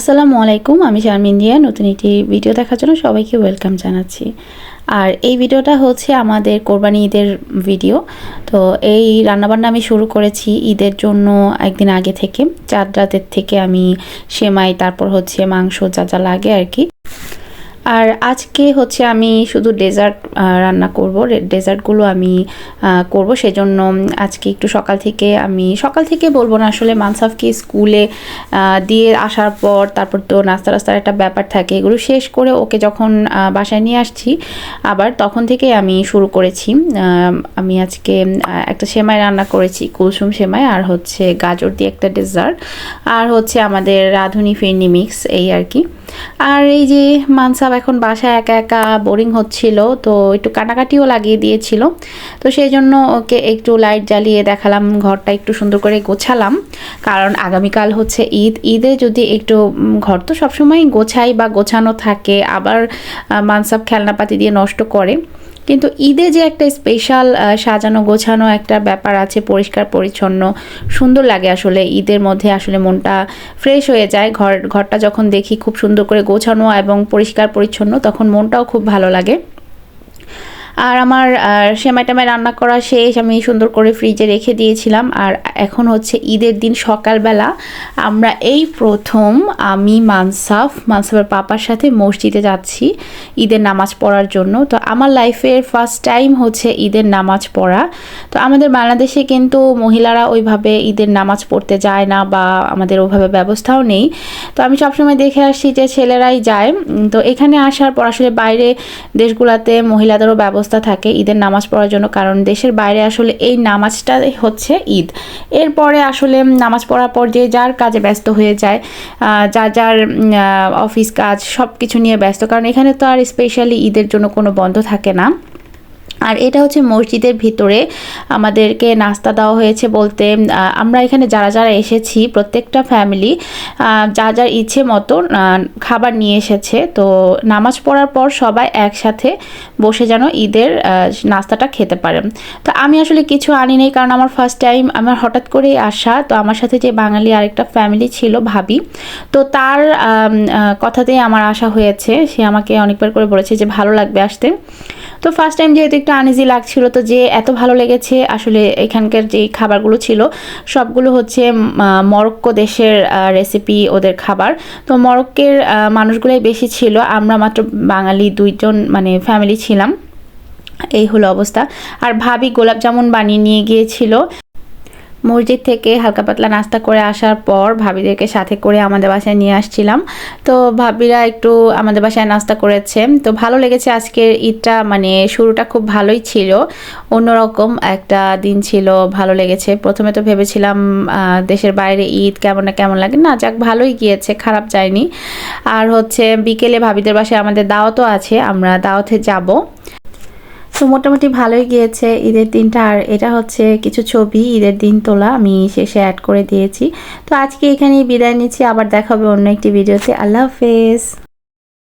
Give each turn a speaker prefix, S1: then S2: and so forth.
S1: আসসালামু আলাইকুম, আমি শারমিন দিয়া। নতুন একটি ভিডিও দেখার জন্য সবাইকে ওয়েলকাম জানাচ্ছি। আর এই ভিডিওটা হচ্ছে আমাদের কোরবানি ঈদের ভিডিও। তো এই রান্নাবান্না আমি শুরু করেছি ঈদের জন্য একদিন আগে থেকে। চার রাতের থেকে আমি সেমাই, তারপর হচ্ছে মাংস যা যা লাগে আর কি। আর আজকে হচ্ছে আমি শুধু ডেজার্ট রান্না করব। ডেজার্টগুলো আমি করব। সেজন্য আজকে একটু সকাল থেকে আমি, সকাল থেকে বলব না আসলে, মানসাফকে স্কুলে দিয়ে আসার পর তারপর তো নাস্তা রাস্তার একটা ব্যাপার থাকে, এগুলো শেষ করে ওকে যখন বাসায় নিয়ে আসছি, আবার তখন থেকে আমি শুরু করেছি। আমি আজকে একটা সেমাই রান্না করেছি, কুলসুম সেমাই আর হচ্ছে গাজর দিয়ে একটা ডেজার্ট আর হচ্ছে আমাদের রাঁধুনি ফিরনি মিক্স এই আর কি। আর এই যে মানসাব এখন বাসায় একা একা বোরিং হচ্ছিল, তো একটু কাটাকাটিও লাগিয়ে দিয়েছিল। তো সেই জন্য ওকে একটু লাইট জ্বালিয়ে দেখালাম, ঘরটা একটু সুন্দর করে গোছালাম। কারণ আগামীকাল হচ্ছে ঈদ। ঈদে যদি একটু ঘর তো সবসময় গোছাই বা গোছানো থাকে, আবার মানসাব খেলনাপাতি দিয়ে নষ্ট করে। কিন্তু ঈদে যে একটা স্পেশাল সাজানো গোছানো একটা ব্যাপার আছে, পরিষ্কার, পরিচ্ছন্ন, সুন্দর লাগে আসলে ঈদের মধ্যে, আসলে মনটা ফ্রেশ হয়ে যায়। ঘর, ঘরটা যখন দেখি খুব সুন্দর করে গোছানো এবং পরিষ্কার, পরিচ্ছন্ন, তখন মনটাও খুব ভালো লাগে। আর আমার সেমাই টামাই রান্না করা শেষ, আমি সুন্দর করে ফ্রিজে রেখে দিয়েছিলাম। আর এখন হচ্ছে ঈদের দিন সকালবেলা। আমরা এই প্রথম আমি মানসাফ, মানসাফের পাপার সাথে মসজিদে যাচ্ছি ঈদের নামাজ পড়ার জন্য। তো আমার লাইফের ফার্স্ট টাইম হচ্ছে ঈদের নামাজ পড়া। তো আমাদের বাংলাদেশে কিন্তু মহিলারা ওইভাবে ঈদের নামাজ পড়তে যায় না বা আমাদের ওইভাবে ব্যবস্থাও নেই। তো আমি সবসময় দেখে আসছি যে ছেলেরাই যায়। তো এখানে আসার পর আসলে বাইরে দেশগুলোতে মহিলাদেরও ব্যবস্থা থাকে ঈদের নামাজ পড়ার জন্য, কারণ দেশের বাইরে আসলে এই নামাজটা হচ্ছে ঈদ। এরপরে আসলে নামাজ পড়ার পর যে যার কাজে ব্যস্ত হয়ে যায় যার যার অফিস কাজ সব কিছু নিয়ে ব্যস্ত, কারণ এখানে তো আর স্পেশালি ঈদের জন্য কোনো বন্ধ থাকে না। আর এটা হচ্ছে মসজিদের ভিতরে আমাদেরকে নাস্তা দেওয়া হয়েছে বলতে আমরা এখানে যারা যারা এসেছি, প্রত্যেকটা ফ্যামিলি যা যার ইচ্ছে মতো খাবার নিয়ে এসেছে। তো নামাজ পড়ার পর সবাই একসাথে বসে যেন ঈদের নাস্তাটা খেতে পারেন। তো আমি আসলে কিছু আনি নেই কারণ আমার ফার্স্ট টাইম আমার হঠাৎ করেই আসা তো আমার সাথে যে বাঙালি আরেকটা ফ্যামিলি ছিল, ভাবি। তো তার কথাতেই আমার আসা হয়েছে। সে আমাকে অনেকবার করে বলেছে যে ভালো লাগবে আসতে। তো ফার্স্ট টাইম যেহেতু একটু আনইজি লাগছিল তো যে এত ভালো লেগেছে আসলে এখানকার যে খাবারগুলো ছিল, সবগুলো হচ্ছে মরক্কো দেশের রেসিপি ওদের খাবার। তো মরক্কের মানুষগুলোই বেশি ছিল, আমরা মাত্র বাঙালি দুইজন মানে ফ্যামিলি ছিলাম। এই হলো অবস্থা। আর ভাবি গোলাপ জামুন বানিয়ে নিয়ে গিয়েছিল। মসজিদ থেকে হালকা পাতলা নাস্তা করে আসার পর ভাবিদেরকে সাথে করে আমাদের বাসায় নিয়ে আসছিলাম। তো ভাবিরা একটু আমাদের বাসায় নাস্তা করেছে। তো ভালো লেগেছে আজকের ঈদটা মানে শুরুটা খুব ভালোই ছিল। অন্যরকম একটা দিন ছিল, ভালো লেগেছে। প্রথমে তো ভেবেছিলাম দেশের বাইরে ঈদ কেমন না কেমন লাগে। না, যাক, ভালোই গিয়েছে, খারাপ যায়নি। আর হচ্ছে, বিকেলে ভাবিদের বাসায় আমাদের দাওয়াতও আছে, আমরা দাওয়াতে যাব। তো মোটামুটি ভালোই গিয়েছে ঈদের দিনটা। আর এটা হচ্ছে কিছু ছবি ঈদের দিন তোলা, আমি শেষে অ্যাড করে দিয়েছি। তো আজকে এখানেই বিদায় নিচ্ছি, আবার দেখা হবে অন্য একটি ভিডিওতে আল্লাহ হাফেজ।